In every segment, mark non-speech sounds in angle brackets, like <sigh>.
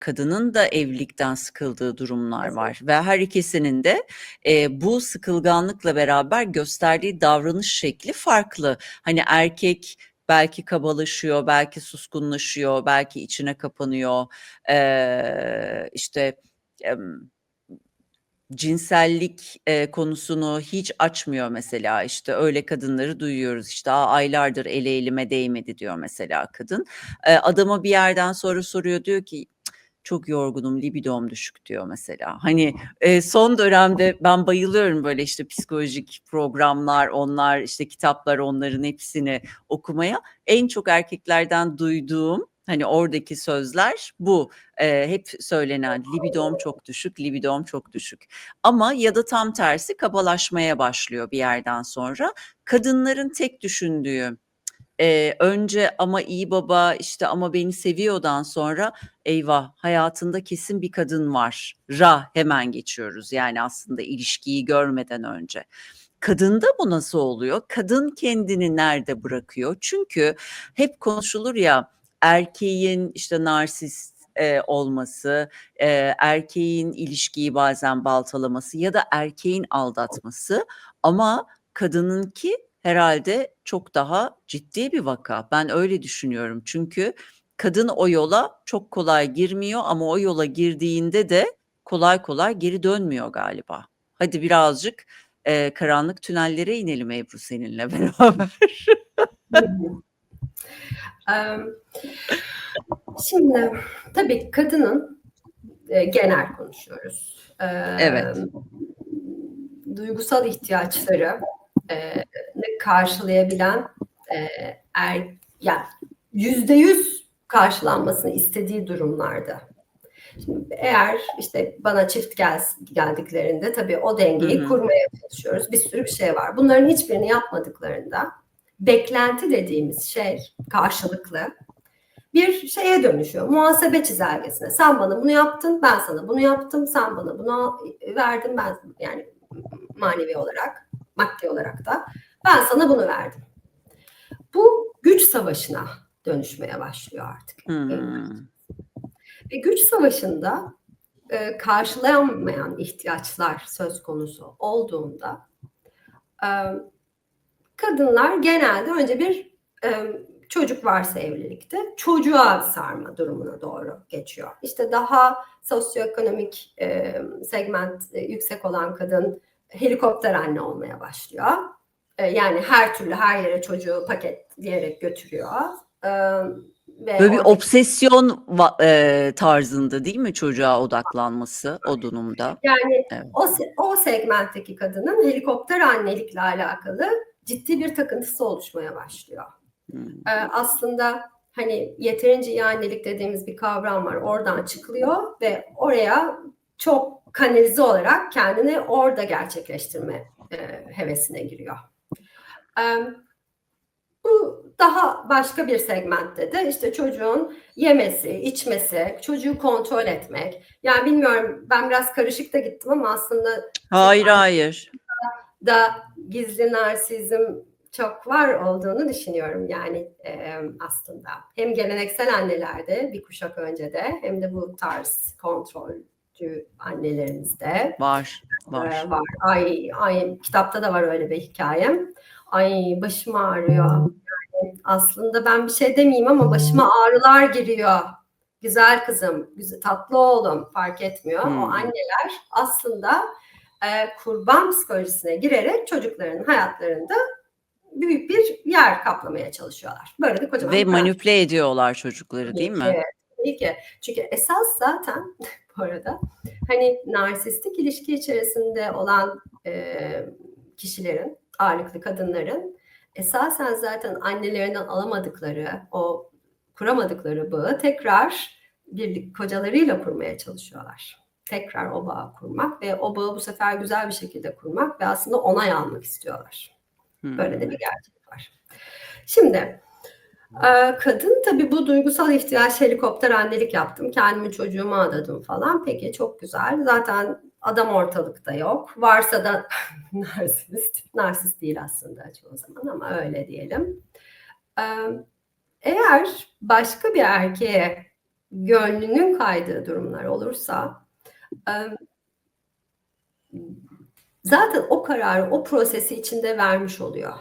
kadının da evlilikten sıkıldığı durumlar var ve her ikisinin de e, bu sıkılganlıkla beraber gösterdiği davranış şekli farklı. Hani erkek belki kabalaşıyor, belki suskunlaşıyor, belki içine kapanıyor. Ee, işte em, cinsellik e, konusunu hiç açmıyor mesela işte öyle kadınları duyuyoruz işte aylardır ele elime değmedi diyor mesela kadın. E, adama bir yerden sonra soruyor diyor ki "Cık, çok yorgunum libidom düşük diyor mesela. Hani e, son dönemde ben bayılıyorum böyle işte psikolojik programlar onlar işte kitaplar onların hepsini okumaya. En çok erkeklerden duyduğum hani oradaki sözler bu e, hep söylenen libidom çok düşük, libidom çok düşük. Ama ya da tam tersi kabalaşmaya başlıyor bir yerden sonra. Kadınların tek düşündüğü e, önce ama iyi baba işte ama beni seviyordan sonra eyvah hayatında kesin bir kadın var. Ra hemen geçiyoruz yani aslında ilişkiyi görmeden önce. Kadında bu nasıl oluyor? Kadın kendini nerede bırakıyor? Çünkü hep konuşulur ya erkeğin işte narsist e, olması, e, erkeğin ilişkiyi bazen baltalaması ya da erkeğin aldatması ama kadınınki herhalde çok daha ciddi bir vaka. Ben öyle düşünüyorum. Çünkü kadın o yola çok kolay girmiyor ama o yola girdiğinde de kolay kolay geri dönmüyor galiba. Hadi birazcık e, karanlık tünellere inelim Ebru seninle <laughs> beraber. <laughs> Şimdi tabii kadının e, genel konuşuyoruz. E, Evet. Duygusal ihtiyaçları e, karşılayabilen e, er, yani yüzde yüz karşılanmasını istediği durumlarda. Şimdi eğer işte bana çift gel, geldiklerinde tabii o dengeyi Hı hı. kurmaya çalışıyoruz. Bir sürü bir şey var. Bunların hiçbirini yapmadıklarında beklenti dediğimiz şey karşılıklı bir şeye dönüşüyor. Muhasebe çizelgesine. Sen bana bunu yaptın, ben sana bunu yaptım, sen bana bunu verdin, ben yani manevi olarak, maddi olarak da ben sana bunu verdim. Bu güç savaşına dönüşmeye başlıyor artık. Hmm. Ve güç savaşında e, karşılayamayan ihtiyaçlar söz konusu olduğunda e, kadınlar genelde önce bir e, çocuk varsa evlilikte çocuğa sarma durumuna doğru geçiyor. İşte daha sosyoekonomik e, segment e, yüksek olan kadın helikopter anne olmaya başlıyor. E, yani her türlü her yere çocuğu paketleyerek götürüyor. E, ve Böyle bir obsesyon e, tarzında değil mi çocuğa odaklanması o durumda? Yani Evet. o, o segmentteki kadının helikopter annelikle alakalı ciddi bir takıntısı oluşmaya başlıyor. Hmm. Ee, aslında hani yeterince iyi annelik dediğimiz bir kavram var. Oradan çıkılıyor ve oraya çok kanalize olarak kendini orada gerçekleştirme e, hevesine giriyor. Bu daha başka bir segmentte de işte çocuğun yemesi, içmesi, çocuğu kontrol etmek. Yani bilmiyorum ben biraz karışık da gittim ama aslında Hayır hayır. da gizli narsizm çok var olduğunu düşünüyorum yani e, aslında. Hem geleneksel annelerde bir kuşak önce de hem de bu tarz kontrolcü annelerimizde Var. e, Var. var. Ay, ay kitapta da var öyle bir hikayem. Ay başım ağrıyor. Yani aslında ben bir şey demeyeyim ama başıma ağrılar giriyor. Güzel kızım, güzel, tatlı oğlum fark etmiyor. Hmm. O anneler aslında e, kurban psikolojisine girerek çocukların hayatlarında büyük bir yer kaplamaya çalışıyorlar. Böyle de kocaman Ve manipüle ediyorlar çocukları değil mi? Tabii ki. Çünkü esas zaten <laughs> bu arada hani narsistik ilişki içerisinde olan e, kişilerin, ağırlıklı kadınların esasen zaten annelerinden alamadıkları, o kuramadıkları bağı tekrar birlik kocalarıyla kurmaya çalışıyorlar. Tekrar o bağı kurmak ve o bağı bu sefer güzel bir şekilde kurmak ve aslında onay almak istiyorlar. Hmm. Böyle de bir gerçek var. Şimdi e, kadın tabii bu duygusal ihtiyaç helikopter annelik yaptım. Kendimi çocuğuma adadım falan. Peki çok güzel. Zaten adam ortalıkta yok. Varsa da <laughs> narsist. Narsist değil aslında çoğu zaman ama öyle diyelim. Eğer başka bir erkeğe gönlünün kaydığı durumlar olursa zaten o kararı, o prosesi içinde vermiş oluyor.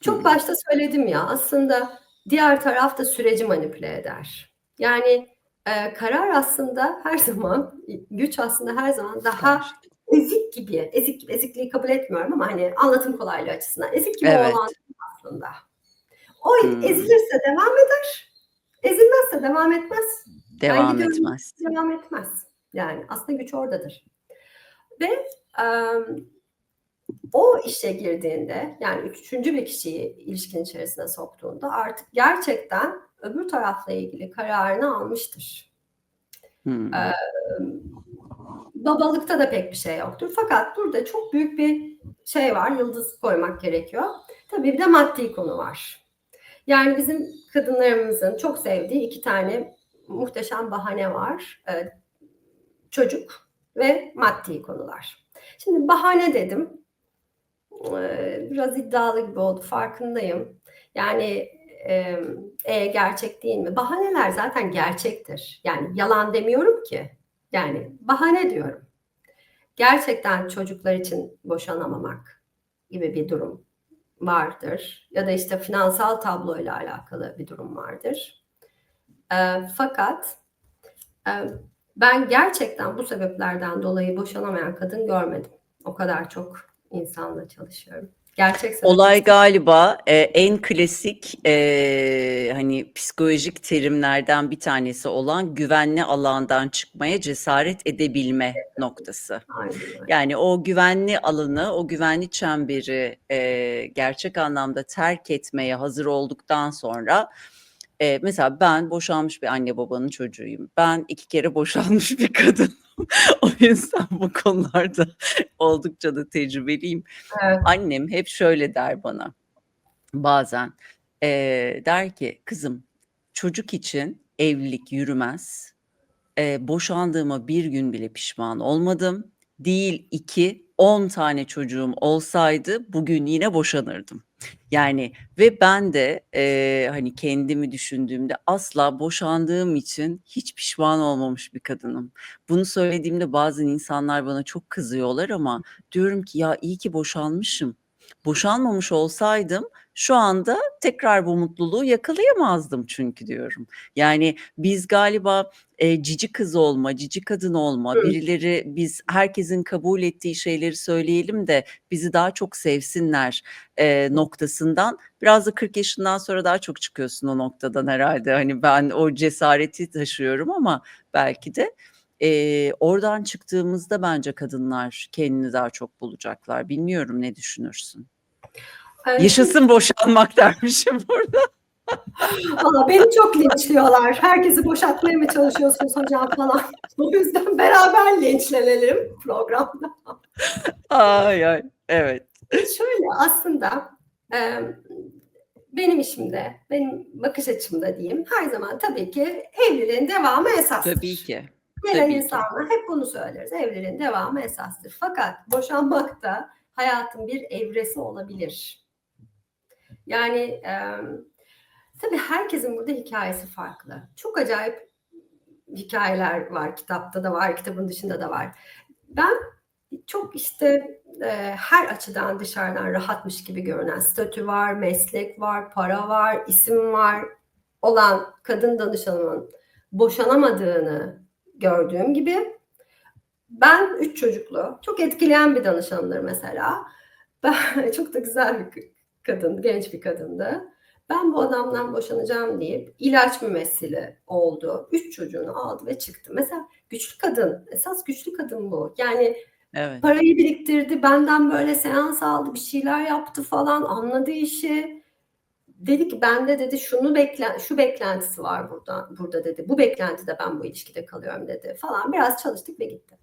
Çok başta söyledim ya, aslında diğer taraf da süreci manipüle eder. Yani, eee, karar aslında her zaman, güç aslında her zaman daha ezik gibi, ezik gibi, ezikliği kabul etmiyorum ama, hani, anlatım kolaylığı açısından ezik gibi Evet. olan aslında. O Hımm. ezilirse devam eder, ezilmezse devam etmez. Devam gidiyorum, etmez. devam etmez. Yani aslında güç oradadır ve, emm, o işe girdiğinde, yani 3'üncü bir kişiyi ilişkinin içerisine soktuğunda artık gerçekten öbür tarafla ilgili kararını almıştır. Hımm. Emm, babalıkta da pek bir şey yoktur fakat burada çok büyük bir şey var, yıldız koymak gerekiyor. Tabii bir de maddi konu var. Yani bizim kadınlarımızın çok sevdiği 2 tane muhteşem bahane var. Eee, çocuk ve maddi konular. Şimdi bahane dedim. Eee, biraz iddialı gibi oldu, farkındayım. Yani, emm, eee, gerçek değil mi? Bahaneler zaten gerçektir. Yani yalan demiyorum ki. Yani bahane diyorum. Gerçekten çocuklar için boşanamamak gibi bir durum vardır ya da, işte, finansal tabloyla alakalı bir durum vardır. Eee, fakat, emm, ben gerçekten bu sebeplerden dolayı boşanamayan kadın görmedim. O kadar çok insanla çalışıyorum. Gerçek Olay galiba, eee, en klasik, eee, hani, psikolojik terimlerden bir tanesi olan güvenli alandan çıkmaya cesaret edebilme noktası. Aynen. Yani o güvenli alanı, o güvenli çemberi, eee, gerçek anlamda terk etmeye hazır olduktan sonra, eee, mesela ben boşanmış bir anne babanın çocuğuyum. Ben 2 kere boşanmış bir kadınım. <laughs> O yüzden bu konularda oldukça da tecrübeliyim. Evet. Annem hep şöyle der bana bazen, eee, der ki, "Kızım, çocuk için evlilik yürümez. Eee, boşandığıma 1 gün bile pişman olmadım. Değil 2, 10 tane çocuğum olsaydı bugün yine boşanırdım." Yani ve ben de, eee, hani, kendimi düşündüğümde asla boşandığım için hiç pişman olmamış bir kadınım. Bunu söylediğimde bazen insanlar bana çok kızıyorlar ama diyorum ki, "Ya, iyi ki boşanmışım. Boşanmamış olsaydım şu anda tekrar bu mutluluğu yakalayamazdım çünkü." diyorum. Yani biz galiba, eee, cici kız olma, cici kadın olma, Hı. birileri biz herkesin kabul ettiği şeyleri söyleyelim de bizi daha çok sevsinler, eee, noktasından biraz da 40 yaşından sonra daha çok çıkıyorsun o noktadan herhâlde. Hani, ben o cesareti taşıyorum ama belki de, eee, oradan çıktığımızda bence kadınlar kendini daha çok bulacaklar. Bilmiyorum, ne düşünürsün? Eee, şimdi Yaşasın boşanmak <laughs> dermişim burada. Valla beni çok linçliyorlar. "Herkesi boşatmaya mı çalışıyorsunuz hocam?" falan. <laughs> O yüzden beraber linçlenelim programda. Ay, ay, evet. Şöyle aslında, emm, benim işimde, benim bakış açımda diyeyim, her zaman tabii ki evliliğin devamı Tabii esastır. ki, Ki. insanlara hep bunu söyleriz, evliliğin devamı esastır. Fakat boşanmak da hayatın bir evresi olabilir. Yani, emm, tabii herkesin burada hikâyesi farklı. Çok acayip hikâyeler var, kitapta da var, kitabın dışında da var. Ben çok, işte, eee, her açıdan dışarıdan rahatmış gibi görünen, statü var, meslek var, para var, isim var olan kadın danışanımın boşanamadığını gördüğüm gibi ben 3 çocuklu, çok etkileyen bir danışanımdır mesela. Ben <laughs> çok da güzel bir kadın, genç bir kadındı. Ben bu adamdan boşanacağım deyip ilaç mümessili oldu. 3 çocuğunu aldı ve çıktı. Mesela güçlü kadın, esas güçlü kadın bu. Yani Evet. parayı biriktirdi, benden böyle seans aldı, bir şeyler yaptı falan, anladı işi. Dedi ki, "Bende" dedi, "şunu beklen şu beklentisi var burada burada." dedi. "Bu beklentide ben bu ilişkide kalıyorum." dedi falan. Biraz çalıştık ve gitti.